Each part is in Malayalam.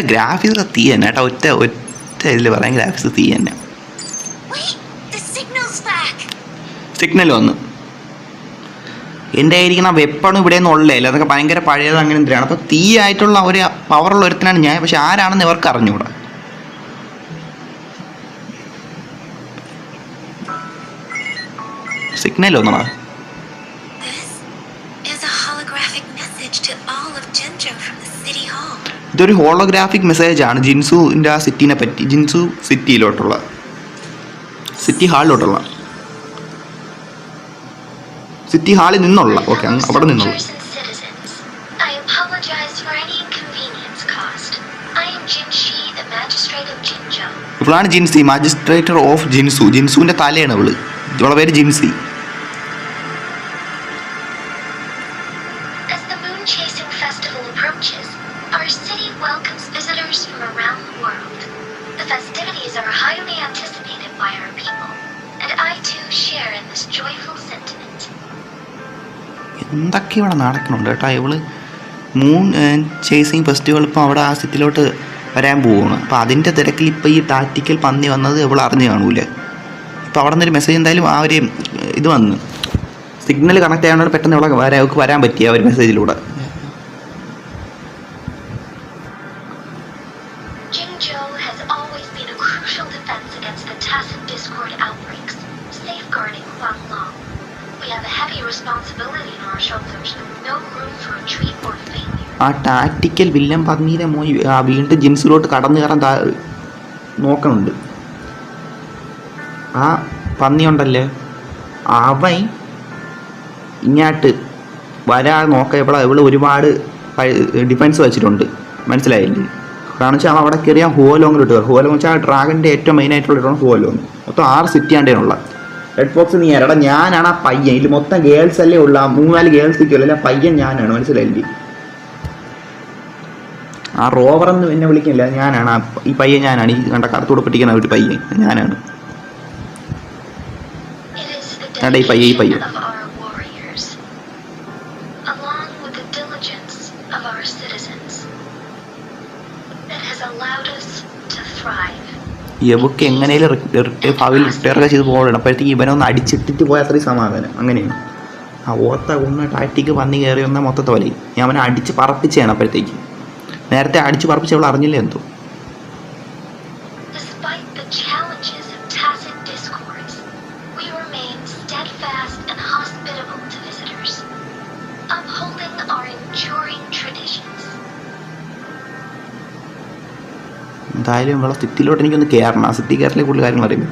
ഗ്രാഫിക്സ് തീ തന്നെ കേട്ടോ. ഒറ്റ ഒറ്റ ഇതിൽ പറയാൻ ഗ്രാഫിക്സ് തീ തന്നെ. സിഗ്നൽ വന്നു. എന്റെ ആയിരിക്കുന്ന വെപ്പണും ഇവിടെ നിന്ന് ഉള്ളേ. അതൊക്കെ ഭയങ്കര പഴയത് അങ്ങനെ എന്തിനാണ്? അപ്പോൾ തീ ആയിട്ടുള്ള ഒരു പവറുള്ള ഒരുത്തനാണ് ഞാൻ. പക്ഷെ ആരാണെന്ന് ഇവർക്ക് അറിഞ്ഞുകൂടാ സിഗ്നൽ വന്നടാ ഇതൊരു ഹോളോഗ്രാഫിക് മെസ്സേജാണ് ആണ്. ജിൻസുവിന്റെ ആ സിറ്റിനെ പറ്റി. ജിൻസു സിറ്റിയിലോട്ടുള്ള. സിറ്റി ഹാളിലോട്ടുള്ള. സിറ്റി ഹാളിൽ നിന്നുള്ള. ഓക്കെ അവിടെ നിന്നുള്ള. ഇവളാണ് ജിൻസി മാജിസ്ട്രേറ്റർ ഓഫ് ജിൻസു ജിൻസുവിന്റെ തലയാണ് ഇവൾ. ഇവളെ പേര് Jincy. Our city welcomes visitors from around the world. The festivities are highly anticipated by our people, and I too share in this joyful sentiment. എന്തൊക്കെ ഇവിടെ നടക്കുന്നുണ്ട് കേട്ടോ? ഇവൾ മൂൺ ചേസിങ് ഫെസ്റ്റിവൽ ഇപ്പോൾ അവിടെ ആ സിറ്റിയിലോട്ട് വരാൻ പോവുകയാണ്. അപ്പോൾ അതിന്റെ തിരക്കിൽ ഇപ്പോൾ ഈ ടാറ്റിക്കൽ പന്നി വന്നത് ഇവൾ അറിഞ്ഞു കാണൂല. ഇപ്പോൾ അവിടെ നിന്നൊരു മെസ്സേജ് എന്തായാലും ആ ഒരു ഇത് വന്നു. സിഗ്നൽ കണക്ട് ആയതുകൊണ്ട് പെട്ടെന്ന് ഇവിടെ വരാൻ വരാൻ പറ്റിയ ആ ഒരു മെസ്സേജിലൂടെ discord outbreaks, safeguarding Huang Long. We have a heavy responsibility on our shoulders, no room for retreat or failure. ആ ടാക്റ്റിക്കൽ വില്ലൻ പന്നീരെ മോയി വീണ്ടും ജിംസിലോട്ട് കടന്നു കയറാൻ താ നോക്കണുണ്ട് ആ പന്നി ഉണ്ടല്ലേ അവൻ ഇങ്ങോട്ട് വരാൻ നോക്ക ഇവിടെ ഇവിടെ ഒരുപാട് ഡിഫൻസ് വെച്ചിട്ടുണ്ട് മനസ്സിലായില്ലേ കാരണം വെച്ചാൽ അവിടെ കയറിയാൽ ഹോലോങ്ങിലോട്ട് കയറും ഹോലോങ് വെച്ചാൽ ഡ്രാഗന്റെ ഏറ്റവും മെയിൻ ആയിട്ടുള്ള ഇടമാണ് ഹോലോങ് മൊത്തം ആറ് സിറ്റി ആണ്ടേനുള്ള റെഡ് ബോക്സ് നീ എടാ ഞാനാണ് ആ പയ്യൻ. ഇതിൽ മൊത്തം ഗേൾസ് അല്ലേ ഉള്ള. നാല് ഗേൾസ് നിൽക്കുമല്ലോ അല്ലെ പയ്യൻ ഞാനാണ്. മനസ്സിലായില്ലേ ആ റോവർ എന്ന് എന്നെ വിളിക്കില്ല ഞാനാണ്. ഈ പയ്യൻ ഞാനാണ്. ഈ കണ്ട കറുത്തോട് പിടിക്കുന്ന ഒരു പയ്യൻ. ഞാനാണ്. ഈ പയ്യ ഈ പയ്യൻ. To ബുക്ക് എങ്ങനെയും ഭാവിയിൽ റിട്ടയർ ഒക്കെ ചെയ്ത് പോകണം. അപ്പോഴത്തേക്ക് ഇവനൊന്ന് അടിച്ചിട്ടിട്ട് പോയാൽ അത്രയും സമാധാനം. അങ്ങനെയാണ്. ആ ഓത്ത ഒന്ന് ടാറ്റിക്ക് പന്നി കയറി വന്നാൽ മൊത്തത്തെ പോലെ ഞാൻ അവനെ അടിച്ച് പറപ്പിച്ചാണ് അപ്പോഴത്തേക്ക്. നേരത്തെ അടിച്ച് പറപ്പിച്ച് അവൾ അറിഞ്ഞില്ല എന്തോ? Challenges of tacit discourse, we remain steadfast and എന്തായാലും ഇവിടെ സിറ്റിയിലോട്ട് എനിക്കൊന്ന് കയറണം ആ സിറ്റി കയറിലെ കൂടുതൽ കാര്യങ്ങൾ അറിയും.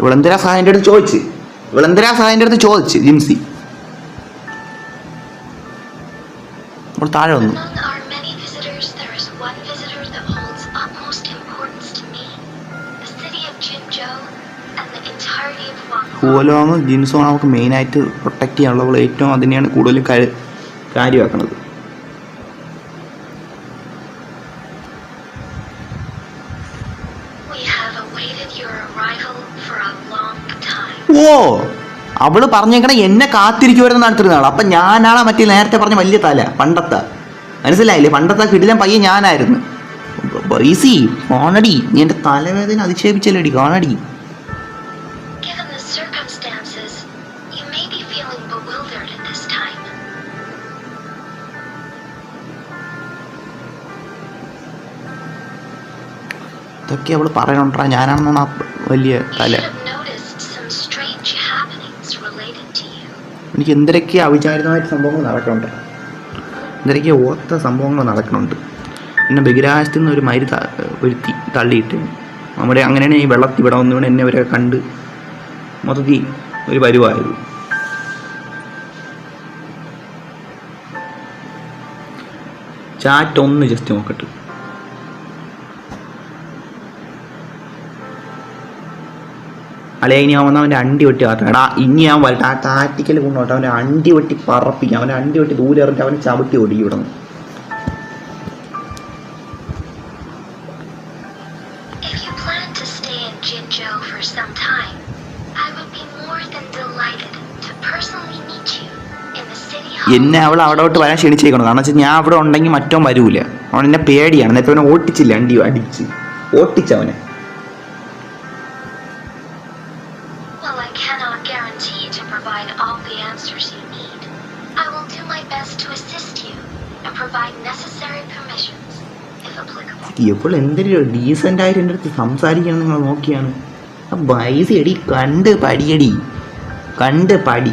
ഇവളെന്തിനാ സഹായന്റെ അടുത്ത് ചോദിച്ച്? ഇവളെന്തിനാ സഹായന്റെ അടുത്ത് ചോദിച്ച് ജിംസി അവൾ താഴെ വന്നു. ഹുവലോങ് our many മെയിനായിട്ട് പ്രൊട്ടക്ട് is ഏറ്റവും അതിനെയാണ് കൂടുതലും holds ഓ അവൾ പറഞ്ഞേക്കണ എന്നെ കാത്തിരിക്കുമായിരുന്നു നടത്തിരുന്ന ആൾ അപ്പം ഞാനാണ് മറ്റേ നേരത്തെ പറഞ്ഞ വലിയ തല പണ്ടത്തെ. മനസ്സിലായില്ലേ? പണ്ടത്തെ കിടിലൻ പയ്യൻ ഞാനായിരുന്നു. ഈസി കോണടി നീ എന്റെ തലവേദന അധിക്ഷേപിച്ചല്ലേടി കോണടി. ഇതൊക്കെ അവൾ പറയണുണ്ടാ ഞാനാണെന്നാണ് ആ വലിയ തല. എനിക്ക് എന്തൊക്കെ അവിചാരിതമായിട്ട് സംഭവങ്ങൾ നടക്കുന്നുണ്ട് എന്തൊക്കെ ഓത്ത സംഭവങ്ങൾ നടക്കുന്നുണ്ട് എന്നെ ബഹിരാകാശത്തിൽ നിന്ന് ഒരു മരി ഒരുത്തി തള്ളിയിട്ട് നമ്മുടെ അങ്ങനെയാണ് ഈ വെള്ളത്തിൽ ഇവിടെ വന്നുകൊണ്ട് എന്നെ അവരെ കണ്ട് മൊത്തത്തിൽ ഒരു പരുവായത്. ചാറ്റ് ഒന്ന് ജസ്റ്റ് നോക്കട്ടെ. അല്ലെ ഇനി അവൻ അവന്റെ അണ്ടി വെട്ടി മാറ്റണം എടാ ഇനി അവൻ വരട്ടെ. ആ ടാറ്റിക്കൽ കൊണ്ടോട്ടെ അവന്റെ അണ്ടി വെട്ടി പറപ്പിക്കാം. അവന്റെ അണ്ടി വെട്ടി ദൂരെ ഇറങ്ങി അവനെ ചവിട്ടി the city എന്നെ അവൾ അവിടോട്ട് വരാൻ ക്ഷണിച്ചേക്കണം. കാരണം വെച്ചാൽ ഞാൻ അവിടെ ഉണ്ടെങ്കിൽ മറ്റോ വരൂല. അവൻ എന്നെ പേടിയാണ്. എന്നിട്ട് അവനെ ഓട്ടിച്ചില്ല അണ്ടി അടിച്ച്. ഓട്ടിച്ചവനെ answers you need, I will do my best to assist you and provide necessary permissions, if applicable. എപ്പോൾ എന്തൊരു ഡീസന്റ് ആയിട്ട് എന്റെ അടുത്ത് സംസാരിക്കണം നിങ്ങൾ നോക്കിയാണ് ആ വയസ്സ് എടി കണ്ട് പടിയടി കണ്ട് പടി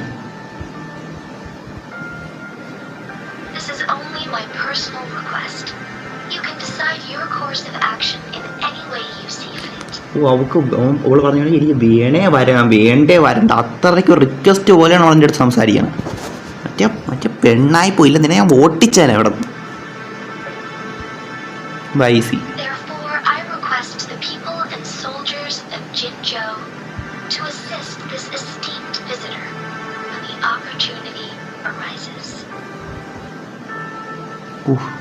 അവൾക്ക് അവൾ പറഞ്ഞു എനിക്ക് വേണേ വരാം വേണ്ടേ വരണ്ട അത്രയ്ക്ക് റിക്വസ്റ്റ് പോലെയാണ് അവൾ എന്റെ അടുത്ത് സംസാരിക്കണം മറ്റേ മറ്റേ പെണ്ണായി പോയില്ല. നിന്നെ ഞാൻ ഓട്ടിച്ചാലേ അവിടെ വൈസി.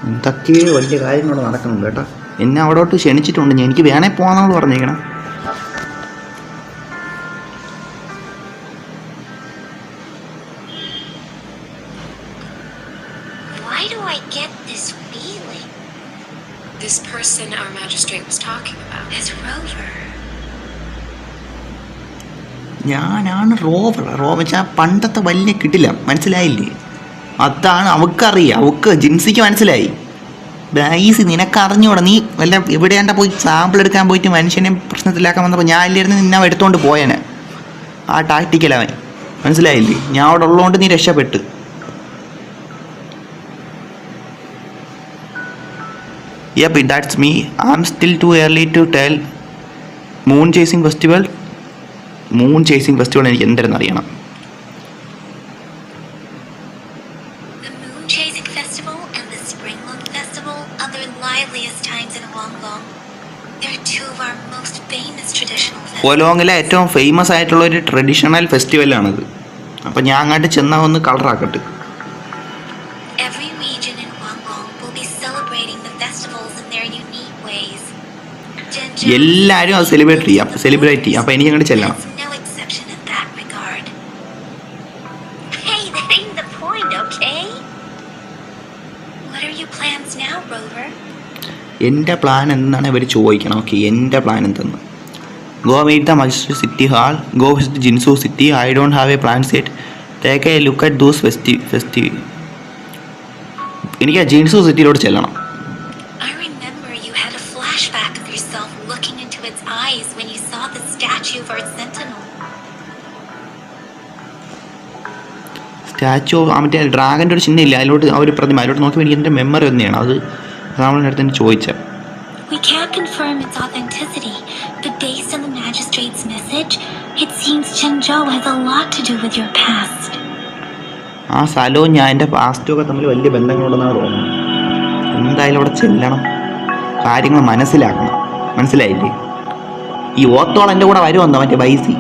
എന്തൊക്കെയോ വലിയ കാര്യങ്ങൾ നടക്കുന്നുണ്ട് കേട്ടോ. എന്നെ അവിടോട്ട് ക്ഷണിച്ചിട്ടുണ്ട്. ഞാൻ എനിക്ക് വേണേ പോകാന്നാണ് പറഞ്ഞേക്കണം Why do I get this feeling? This person our magistrate was talking about. Rover. ഞാനാണ് റോവർ. റോവർ വെച്ചാൽ പണ്ടത്തെ വലിയ കിട്ടില്ല മനസ്സിലായില്ലേ? അതാണ് അവക്കറിയ. അവക്ക് ജിൻസിക്ക് മനസ്സിലായി. ബൈസ് നിനക്ക് അറിഞ്ഞൂടാ നീ വല്ല എവിടെയാണ്ട പോയി സാമ്പിൾ എടുക്കാൻ പോയിട്ട് മനുഷ്യനെ പ്രശ്നത്തിലാക്കാൻ വന്നപ്പോൾ ഞാൻ ഇല്ലായിരുന്നു നിന്നെ അവൻ എടുത്തോണ്ട് പോയനെ. ആ ടാക്ടിക്കലവൻ മനസ്സിലായില്ലേ? ഞാൻ അവിടെ ഉള്ളതുകൊണ്ട് നീ രക്ഷപ്പെട്ട്. Yup that's me I am still too early to tell moon chasing festival moon chasing festival എനിക്ക് എന്തായിരുന്നു അറിയണം. Festival and the Spring Loom Festival are the liveliest times in Wollongong. They're two of our most famous traditional festivals. കോലോങ്ങിലെ ഏറ്റവും ഫേമസ് ആയിട്ടുള്ള ഒരു ട്രഡീഷണൽ ഫെസ്റ്റിവലാണിത് അപ്പം ഞാൻ അങ്ങോട്ട് ചെന്നാൽ ഒന്ന് കളറാക്കട്ടെ Every region in Wollongong will be celebrating the festivals in their unique ways. Zhenzhou എല്ലാവരും അത് സെലിബ്രേറ്റ് ചെയ്യാം സെലിബ്രേറ്റ് ചെയ്യാം അപ്പം എനിക്ക് അങ്ങോട്ട് ചെല്ലണം എന്റെ പ്ലാൻ എന്താണ് ഇവർ ചോദിക്കണം. ഓക്കെ എന്റെ പ്ലാൻ എന്തെന്ന്? Go meet the magistrate city hall go visit Jinzhou city I don't have a plan set take a look at those festi festi എനിക്ക് ആ ജിൻസു സിറ്റിയിലോട്ട് ചെല്ലണം. സ്റ്റാച്ചു ആ മറ്റേ ഡ്രാഗന്റെ ഒരു ചിഹ്നം ഇല്ല അതിലോട്ട് ആ ഒരു പ്രതിമ. അതിലോട്ട് നോക്കി എനിക്ക് എന്റെ മെമ്മറി തന്നെയാണ് അത് രാവണന്റെ അടുത്ത് തന്നെ ചോദിച്ചത് We can't confirm its authenticity, but based on the magistrate's message, it seems Chenzhou has a lot to do with your past. ആ സ്ഥലവും ഞാൻ എന്റെ പാസ്റ്റും തമ്മിൽ വലിയ ബന്ധങ്ങളുണ്ടെന്നാണ് തോന്നുന്നത് എന്തായാലും അവിടെ ചെല്ലണം കാര്യങ്ങൾ മനസ്സിലാക്കണം മനസ്സിലായില്ലേ ഈ ഓത്തോളം എന്റെ കൂടെ വരുമെന്നോ മറ്റേ ബൈസി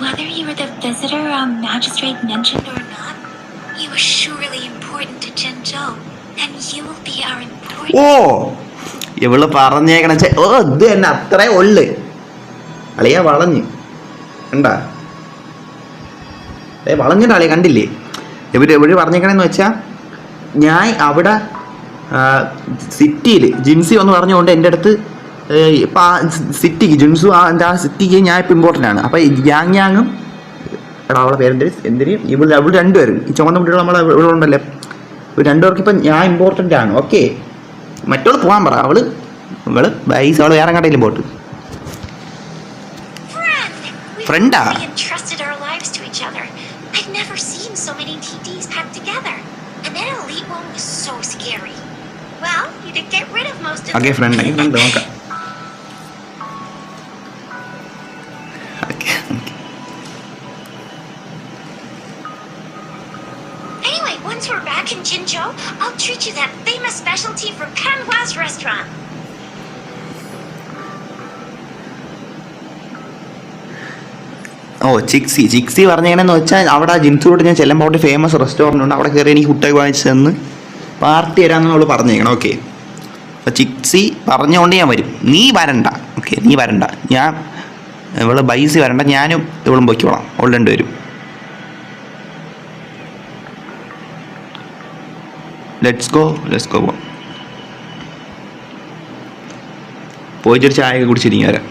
Whether you were the visitor um, magistrate mentioned or ഓ ഇവൾ പറഞ്ഞേക്കണ ഓ ഇത് തന്നെ അത്രേ ഉള്ളു. അളിയ വളഞ്ഞ്. കണ്ടാ? ഏ വളഞ്ഞിട്ട് അളിയ കണ്ടില്ലേ? ഇവർ എവിടെ പറഞ്ഞേക്കണെന്ന് വെച്ചാ ഞാൻ അവിടെ സിറ്റിയിൽ ജിൻസി എന്ന് പറഞ്ഞുകൊണ്ട് എന്റെ അടുത്ത് ഇപ്പം ആ സിറ്റിക്ക് ജിൻസു ആ എന്റെ സിറ്റിക്ക് ഞാൻ ഇപ്പം ഇമ്പോർട്ടന്റ് ആണ്. അപ്പം യാങ് യാങ്ങും എടാ അവളെ പേരെന്തര് എന്തിനും? ഇവിടെ അവിടെ രണ്ടുപേരും. ഈ ചുമന്ന കുട്ടികൾ നമ്മളെ ഇവിടെ ഉണ്ടല്ലേ? ഇവർ രണ്ടുപേർക്ക് ഇപ്പം ഞാൻ ഇമ്പോർട്ടന്റ് ആണ്. ഓക്കെ. മറ്റവള് പോകാൻ പറ അവള് അവള് ബൈസ് അവള് വേറെ കടയിലും pot Friend! We've Frienda. really in Jinzhou, I'll treat you that famous specialty from Kanwa's restaurant. ഓ ചിക്സി. ചിക്സി പറഞ്ഞെങ്ങനെയെന്ന് വെച്ചാൽ അവിടെ ജിൻസൂട്ട് ഞാൻ ചെല്ലുമ്പോൾ അവിടെ ഫേമസ് റെസ്റ്റോറന്റ് ഉണ്ട്. അവിടെ കയറി എനിക്ക് ഫുഡൊക്കെ വാങ്ങിച്ച് തന്ന് പാർട്ടി തരാമെന്ന് അവൾ പറഞ്ഞേക്കണം. ഓക്കെ അപ്പോൾ ചിക്സി പറഞ്ഞുകൊണ്ട് ഞാൻ വരും. നീ വരണ്ട. ഓക്കെ നീ വരണ്ട. ഞാൻ ഇവൾ ബൈസി വരണ്ട. ഞാനും ഇവളും പൊയ്ക്കോളാം. അവൾ രണ്ടുപേരും. ലെറ്റ്സ് ഗോ ലെറ്റ്സ് ഗോ പോയിട്ടൊരു ചായ കുടിച്ചിരിക്കും വരാം